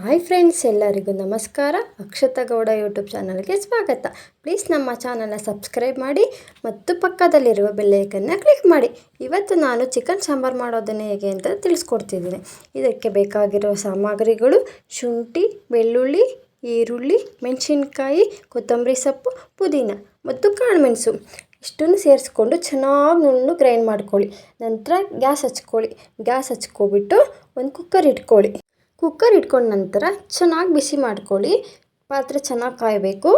Hi friends, ಎಲ್ಲರಿಗೂ ನಮಸ್ಕಾರ. Akshata Gowda YouTube ಚಾನಲ್ಗೆ ಸ್ವಾಗತ. ಪ್ಲೀಸ್ ನಮ್ಮ ಚಾನಲ್ನ ಸಬ್ಸ್ಕ್ರೈಬ್ ಮಾಡಿ ಮತ್ತು ಪಕ್ಕದಲ್ಲಿರುವ ಬೆಲ್ಲೈಕನ್ನ ಕ್ಲಿಕ್ ಮಾಡಿ. ಇವತ್ತು ನಾನು ಚಿಕನ್ ಸಾಂಬಾರು ಮಾಡೋದನ್ನು ಹೇಗೆ ಅಂತ ತಿಳಿಸ್ಕೊಡ್ತಿದ್ದೀನಿ. ಇದಕ್ಕೆ ಬೇಕಾಗಿರೋ ಸಾಮಗ್ರಿಗಳು ಶುಂಠಿ, ಬೆಳ್ಳುಳ್ಳಿ, ಈರುಳ್ಳಿ, ಮೆಣಸಿನ್ಕಾಯಿ, ಕೊತ್ತಂಬರಿ ಸೊಪ್ಪು, ಪುದೀನ ಮತ್ತು ಕಾಳುಮೆಣಸು. ಇಷ್ಟನ್ನು ಸೇರಿಸ್ಕೊಂಡು ಚೆನ್ನಾಗಿ ನುಣ್ಣು ಗ್ರೈಂಡ್ ಮಾಡ್ಕೊಳ್ಳಿ. ನಂತರ ಗ್ಯಾಸ್ ಹಚ್ಕೊಳ್ಳಿ. ಗ್ಯಾಸ್ ಹಚ್ಕೊಬಿಟ್ಟು ಒಂದು ಕುಕ್ಕರ್ ಇಟ್ಕೊಳ್ಳಿ. ಕುಕ್ಕರ್ ಇಟ್ಕೊಂಡ ನಂತರ ಚೆನ್ನಾಗಿ ಬಿಸಿ ಮಾಡ್ಕೊಳ್ಳಿ. ಪಾತ್ರೆ ಚೆನ್ನಾಗಿ ಕಾಯಬೇಕು.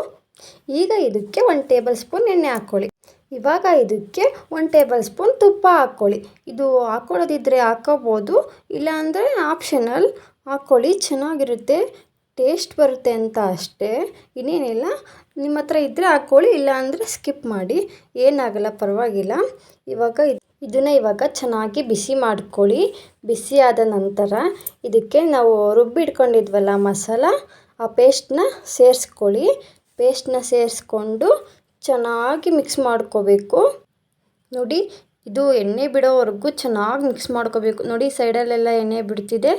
ಈಗ ಇದಕ್ಕೆ ಒಂದು ಟೇಬಲ್ ಸ್ಪೂನ್ ಎಣ್ಣೆ ಹಾಕ್ಕೊಳ್ಳಿ. ಇವಾಗ ಇದಕ್ಕೆ ಒಂದು ಟೇಬಲ್ ಸ್ಪೂನ್ ತುಪ್ಪ ಹಾಕ್ಕೊಳ್ಳಿ. ಇದು ಹಾಕ್ಕೊಳ್ಳೋದಿದ್ರೆ ಹಾಕೋಬೋದು. ಇಲ್ಲಾಂದರೆ ಆಪ್ಷನಲ್ ಹಾಕ್ಕೊಳ್ಳಿ. ಚೆನ್ನಾಗಿರುತ್ತೆ. ಟೇಸ್ಟ್ ಬರುತ್ತೆ ಅಂತ ಅಷ್ಟೇ. ಇನ್ನೇನಿಲ್ಲ. ನಿಮ್ಮ ಹತ್ರ ಇದ್ದರೆ ಹಾಕ್ಕೊಳ್ಳಿ. ಇಲ್ಲಾಂದರೆ ಸ್ಕಿಪ್ ಮಾಡಿ. ಏನಾಗಲ್ಲ ಪರವಾಗಿಲ್ಲ. ಇವಾಗ ಇದು ಇದನ್ನು ಇವಾಗ ಚೆನ್ನಾಗಿ ಬಿಸಿ ಮಾಡ್ಕೊಳ್ಳಿ. ಬಿಸಿ ಆದ ನಂತರ ಇದಕ್ಕೆ ನಾವು ರುಬ್ಬಿಟ್ಕೊಂಡಿದ್ವಲ್ಲ ಮಸಾಲ, ಆ ಪೇಸ್ಟನ್ನ ಸೇರಿಸ್ಕೊಳ್ಳಿ. ಪೇಸ್ಟ್ನ ಸೇರಿಸ್ಕೊಂಡು ಚೆನ್ನಾಗಿ ಮಿಕ್ಸ್ ಮಾಡ್ಕೋಬೇಕು. ನೋಡಿ, ಇದು ಎಣ್ಣೆ ಬಿಡೋವರೆಗೂ ಚೆನ್ನಾಗಿ ಮಿಕ್ಸ್ ಮಾಡ್ಕೋಬೇಕು. ನೋಡಿ, ಸೈಡಲ್ಲೆಲ್ಲ ಎಣ್ಣೆ ಬಿಡ್ತಿದೆ.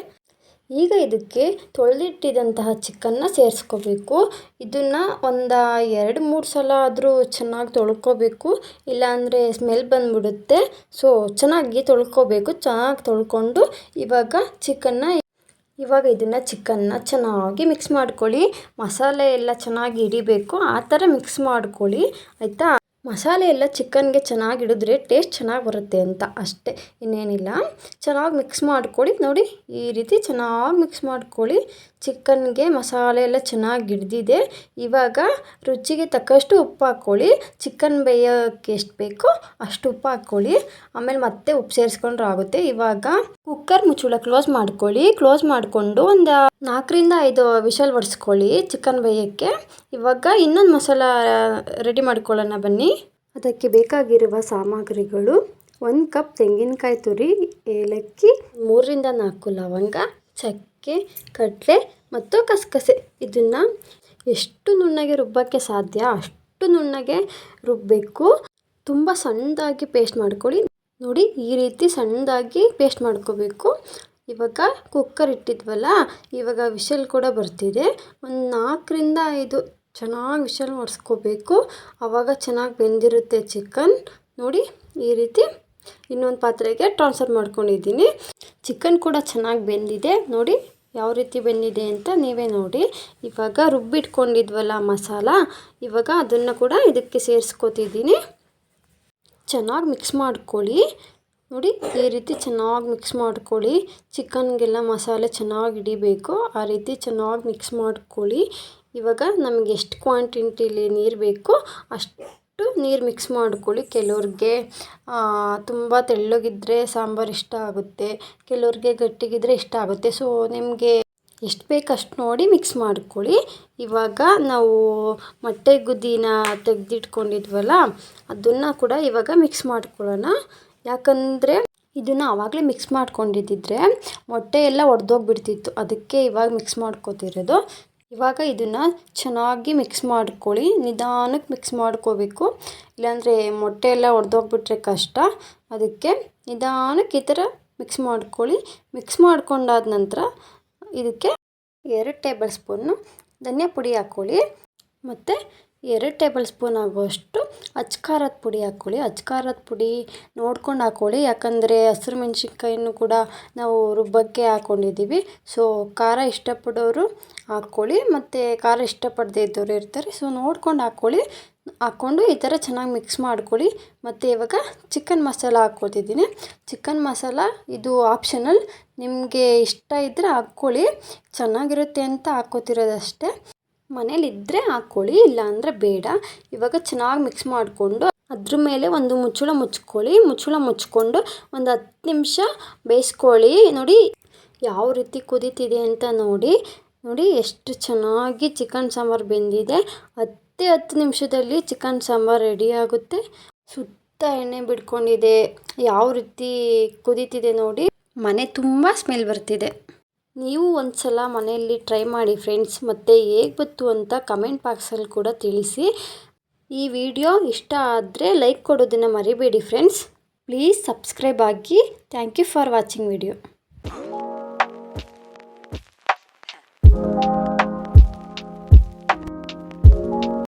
ಈಗ ಇದಕ್ಕೆ ತೊಳೆದಿಟ್ಟಿದಂತಹ ಚಿಕನ್ನ ಸೇರಿಸ್ಕೋಬೇಕು. ಇದನ್ನು ಒಂದು ಎರಡು ಮೂರು ಸಲ ಆದರೂ ಚೆನ್ನಾಗಿ ತೊಳ್ಕೊಬೇಕು. ಇಲ್ಲಾಂದರೆ ಸ್ಮೆಲ್ ಬಂದ್ಬಿಡುತ್ತೆ. ಸೊ ಚೆನ್ನಾಗಿ ತೊಳ್ಕೊಬೇಕು. ಚೆನ್ನಾಗಿ ತೊಳ್ಕೊಂಡು ಇವಾಗ ಚಿಕನ್ನ ಇವಾಗ ಇದನ್ನು ಚಿಕನ್ನ ಚೆನ್ನಾಗಿ ಮಿಕ್ಸ್ ಮಾಡ್ಕೊಳ್ಳಿ. ಮಸಾಲೆ ಎಲ್ಲ ಚೆನ್ನಾಗಿ ಹಿಡಿಬೇಕು. ಆ ಥರ ಮಿಕ್ಸ್ ಮಾಡ್ಕೊಳ್ಳಿ. ಆಯಿತಾ? ಮಸಾಲೆ ಎಲ್ಲ ಚಿಕನ್ಗೆ ಚೆನ್ನಾಗಿ ಹಿಡಿದ್ರೆ ಟೇಸ್ಟ್ ಚೆನ್ನಾಗಿ ಬರುತ್ತೆ ಅಂತ ಅಷ್ಟೇ. ಇನ್ನೇನಿಲ್ಲ, ಚೆನ್ನಾಗಿ ಮಿಕ್ಸ್ ಮಾಡ್ಕೊಳ್ಳಿ. ನೋಡಿ, ಈ ರೀತಿ ಚೆನ್ನಾಗಿ ಮಿಕ್ಸ್ ಮಾಡ್ಕೊಳ್ಳಿ. ಚಿಕನ್ಗೆ ಮಸಾಲೆ ಎಲ್ಲ ಚೆನ್ನಾಗಿ ಹಿಡ್ದಿದೆ. ಇವಾಗ ರುಚಿಗೆ ತಕ್ಕಷ್ಟು ಉಪ್ಪು ಹಾಕ್ಕೊಳ್ಳಿ. ಚಿಕನ್ ಬೇಯೋಕ್ಕೆ ಎಷ್ಟು ಬೇಕೋ ಅಷ್ಟು ಉಪ್ಪು ಹಾಕ್ಕೊಳ್ಳಿ. ಆಮೇಲೆ ಮತ್ತೆ ಉಪ್ಪು ಸೇರಿಸ್ಕೊಂಡ್ರೆ ಆಗುತ್ತೆ. ಇವಾಗ ಕುಕ್ಕರ್ ಮುಚ್ಚಳ ಕ್ಲೋಸ್ ಮಾಡ್ಕೊಳ್ಳಿ. ಕ್ಲೋಸ್ ಮಾಡಿಕೊಂಡು ಒಂದು ನಾಲ್ಕರಿಂದ ಐದು ವಿಷಲ್ ಒರೆಸ್ಕೊಳ್ಳಿ ಚಿಕನ್ ಬೇಯೋಕ್ಕೆ ಇವಾಗ ಇನ್ನೊಂದು ಮಸಾಲ ರೆಡಿ ಮಾಡ್ಕೊಳ್ಳೋಣ ಬನ್ನಿ. ಅದಕ್ಕೆ ಬೇಕಾಗಿರುವ ಸಾಮಗ್ರಿಗಳು ಒಂದು ಕಪ್ ತೆಂಗಿನಕಾಯಿ ತುರಿ, ಏಲಕ್ಕಿ, ಮೂರರಿಂದ ನಾಲ್ಕು ಲವಂಗ, ಚಕ್ಕೆ, ಕಡಲೆ ಮತ್ತು ಕಸಕಸೆ. ಇದನ್ನು ಎಷ್ಟು ನುಣ್ಣಗೆ ರುಬ್ಬಕ್ಕೆ ಸಾಧ್ಯ ಅಷ್ಟು ನುಣ್ಣಗೆ ರುಬ್ಬಬೇಕು. ತುಂಬ ಸಣ್ಣದಾಗಿ ಪೇಸ್ಟ್ ಮಾಡ್ಕೊಳ್ಳಿ. ನೋಡಿ, ಈ ರೀತಿ ಸಣ್ಣದಾಗಿ ಪೇಸ್ಟ್ ಮಾಡ್ಕೋಬೇಕು. ಇವಾಗ ಕುಕ್ಕರ್ ಇಟ್ಟಿದ್ವಲ್ಲ, ಇವಾಗ ವಿಷಲ್ ಕೂಡ ಬರ್ತಿದೆ. ಒಂದು ನಾಲ್ಕರಿಂದ ಐದು ಚೆನ್ನಾಗಿ ವಿಷಲ್ ಒರೆಸ್ಕೋಬೇಕು ಆವಾಗ ಚೆನ್ನಾಗಿ ಬೆಂದಿರುತ್ತೆ ಚಿಕನ್ ನೋಡಿ, ಈ ರೀತಿ ಇನ್ನೊಂದು ಪಾತ್ರೆಗೆ ಟ್ರಾನ್ಸ್ಫರ್ ಮಾಡ್ಕೊಂಡಿದ್ದೀನಿ. ಚಿಕನ್ ಕೂಡ ಚೆನ್ನಾಗಿ ಬೆಂದಿದೆ. ನೋಡಿ, ಯಾವ ರೀತಿ ಬೆಂದಿದೆ ಅಂತ ನೀವೇ ನೋಡಿ. ಇವಾಗ ರುಬ್ಬಿಟ್ಕೊಂಡಿದ್ವಲ್ಲ ಮಸಾಲ, ಇವಾಗ ಅದನ್ನು ಕೂಡ ಇದಕ್ಕೆ ಸೇರಿಸ್ಕೋತಿದ್ದೀನಿ. ಚೆನ್ನಾಗಿ ಮಿಕ್ಸ್ ಮಾಡ್ಕೊಳ್ಳಿ. ನೋಡಿ, ಈ ರೀತಿ ಚೆನ್ನಾಗಿ ಮಿಕ್ಸ್ ಮಾಡ್ಕೊಳ್ಳಿ. ಚಿಕನ್ಗೆಲ್ಲ ಮಸಾಲೆ ಚೆನ್ನಾಗಿ ಹಿಡಿಬೇಕು. ಆ ರೀತಿ ಚೆನ್ನಾಗಿ ಮಿಕ್ಸ್ ಮಾಡ್ಕೊಳ್ಳಿ. ಇವಾಗ ನಮಗೆ ಎಷ್ಟು ಕ್ವಾಂಟಿಟಿಲಿ ನೀರು ಬೇಕೋ ಅಷ್ಟು ನೀರು ಮಿಕ್ಸ್ ಮಾಡ್ಕೊಳ್ಳಿ. ಕೆಲವ್ರಿಗೆ ತುಂಬ ತೆಳ್ಳಗಿದ್ರೆ ಸಾಂಬಾರು ಇಷ್ಟ ಆಗುತ್ತೆ. ಕೆಲವ್ರಿಗೆ ಗಟ್ಟಿಗಿದ್ರೆ ಇಷ್ಟ ಆಗುತ್ತೆ. ಸೊ ನಿಮಗೆ ಎಷ್ಟು ಬೇಕು ಅಷ್ಟು ನೋಡಿ ಮಿಕ್ಸ್ ಮಾಡ್ಕೊಳ್ಳಿ. ಇವಾಗ ನಾವು ಮೊಟ್ಟೆ ಗುದ್ದಿನ ತೆಗೆದಿಟ್ಕೊಂಡಿದ್ವಲ್ಲ, ಅದನ್ನು ಕೂಡ ಇವಾಗ ಮಿಕ್ಸ್ ಮಾಡ್ಕೊಳ್ಳೋಣ. ಯಾಕಂದರೆ ಇದನ್ನು ಆವಾಗಲೇ ಮಿಕ್ಸ್ ಮಾಡ್ಕೊಂಡಿದ್ದಿದ್ರೆ ಮೊಟ್ಟೆ ಎಲ್ಲ ಒಡೆದೋಗ್ಬಿಡ್ತಿತ್ತು. ಅದಕ್ಕೆ ಇವಾಗ ಮಿಕ್ಸ್ ಮಾಡ್ಕೋತಿರೋದು. ಇವಾಗ ಇದನ್ನು ಚೆನ್ನಾಗಿ ಮಿಕ್ಸ್ ಮಾಡ್ಕೊಳ್ಳಿ ನಿಧಾನಕ್ಕೆ ಮಿಕ್ಸ್ ಮಾಡ್ಕೋಬೇಕು. ಇಲ್ಲಾಂದರೆ ಮೊಟ್ಟೆ ಎಲ್ಲ ಒಡೆದೋಗ್ಬಿಟ್ರೆ ಕಷ್ಟ. ಅದಕ್ಕೆ ನಿಧಾನಕ್ಕೆ ಈ ಥರ ಮಿಕ್ಸ್ ಮಾಡ್ಕೊಳ್ಳಿ. ಮಿಕ್ಸ್ ಮಾಡ್ಕೊಂಡಾದ ನಂತರ ಇದಕ್ಕೆ ಎರಡು ಟೇಬಲ್ ಸ್ಪೂನು ಧನಿಯಾ ಪುಡಿ ಹಾಕ್ಕೊಳ್ಳಿ. ಮತ್ತು ಎರಡು ಟೇಬಲ್ ಸ್ಪೂನ್ ಆಗುವಷ್ಟು ಅಚ್ಕಾರದ ಪುಡಿ ಹಾಕ್ಕೊಳ್ಳಿ. ಅಚ್ಕಾರದ ಪುಡಿ ನೋಡ್ಕೊಂಡು ಹಾಕ್ಕೊಳ್ಳಿ. ಯಾಕಂದರೆ ಹಸಿರು ಮೆಣ್ಸಿನ್ಕಾಯಿನೂ ಕೂಡ ನಾವು ರುಬ್ಬಕ್ಕೆ ಹಾಕ್ಕೊಂಡಿದ್ದೀವಿ ಸೊ ಖಾರ ಇಷ್ಟಪಡೋರು ಹಾಕ್ಕೊಳ್ಳಿ. ಮತ್ತು ಖಾರ ಇಷ್ಟಪಡದೇ ಇದ್ದವರು ಇರ್ತಾರೆ. ಸೊ ನೋಡ್ಕೊಂಡು ಹಾಕ್ಕೊಳ್ಳಿ. ಹಾಕ್ಕೊಂಡು ಈ ಥರ ಚೆನ್ನಾಗಿ ಮಿಕ್ಸ್ ಮಾಡ್ಕೊಳ್ಳಿ. ಮತ್ತು ಇವಾಗ ಚಿಕನ್ ಮಸಾಲ ಹಾಕ್ಕೊತಿದ್ದೀನಿ ಚಿಕನ್ ಮಸಾಲ ಇದು ಆಪ್ಷನಲ್ ನಿಮಗೆ ಇಷ್ಟ ಇದ್ದರೆ ಹಾಕ್ಕೊಳ್ಳಿ. ಚೆನ್ನಾಗಿರುತ್ತೆ ಅಂತ ಹಾಕ್ಕೋತಿರೋದಷ್ಟೇ. ಮನೇಲಿದ್ದರೆ ಹಾಕ್ಕೊಳ್ಳಿ, ಇಲ್ಲಾಂದರೆ ಬೇಡ. ಇವಾಗ ಚೆನ್ನಾಗಿ ಮಿಕ್ಸ್ ಮಾಡಿಕೊಂಡು ಅದ್ರ ಮೇಲೆ ಒಂದು ಮುಚ್ಚಳ ಮುಚ್ಕೊಳ್ಳಿ. ಮುಚ್ಚಳ ಮುಚ್ಕೊಂಡು ಒಂದು ಹತ್ತು ನಿಮಿಷ ಬೇಯಿಸ್ಕೊಳ್ಳಿ. ನೋಡಿ ಯಾವ ರೀತಿ ಕುದೀತಿದೆ ಅಂತ ನೋಡಿ. ನೋಡಿ ಎಷ್ಟು ಚೆನ್ನಾಗಿ ಚಿಕನ್ ಸಾಂಬಾರು ಬೆಂದಿದೆ. ಹತ್ತೇ ಹತ್ತು ನಿಮಿಷದಲ್ಲಿ ಚಿಕನ್ ಸಾಂಬಾರು ರೆಡಿಯಾಗುತ್ತೆ ಸುತ್ತ ಎಣ್ಣೆ ಬಿಡ್ಕೊಂಡಿದೆ. ಯಾವ ರೀತಿ ಕುದೀತಿದೆ ನೋಡಿ. ಮನೆ ತುಂಬ ಸ್ಮೆಲ್ ಬರ್ತಿದೆ. ನೀವು ಒಂದು ಸಲ ಮನೆಯಲ್ಲಿ ಟ್ರೈ ಮಾಡಿ ಫ್ರೆಂಡ್ಸ್, ಮತ್ತು ಹೇಗೆ ಬಂತು ಅಂತ ಕಮೆಂಟ್ ಬಾಕ್ಸಲ್ಲಿ ಕೂಡ ತಿಳಿಸಿ. ಈ ವಿಡಿಯೋ ಇಷ್ಟ ಆದರೆ ಲೈಕ್ ಕೊಡೋದನ್ನು ಮರಿಬೇಡಿ ಫ್ರೆಂಡ್ಸ್. ಪ್ಲೀಸ್ ಸಬ್ಸ್ಕ್ರೈಬ್ ಆಗಿ. Thank you for watching video.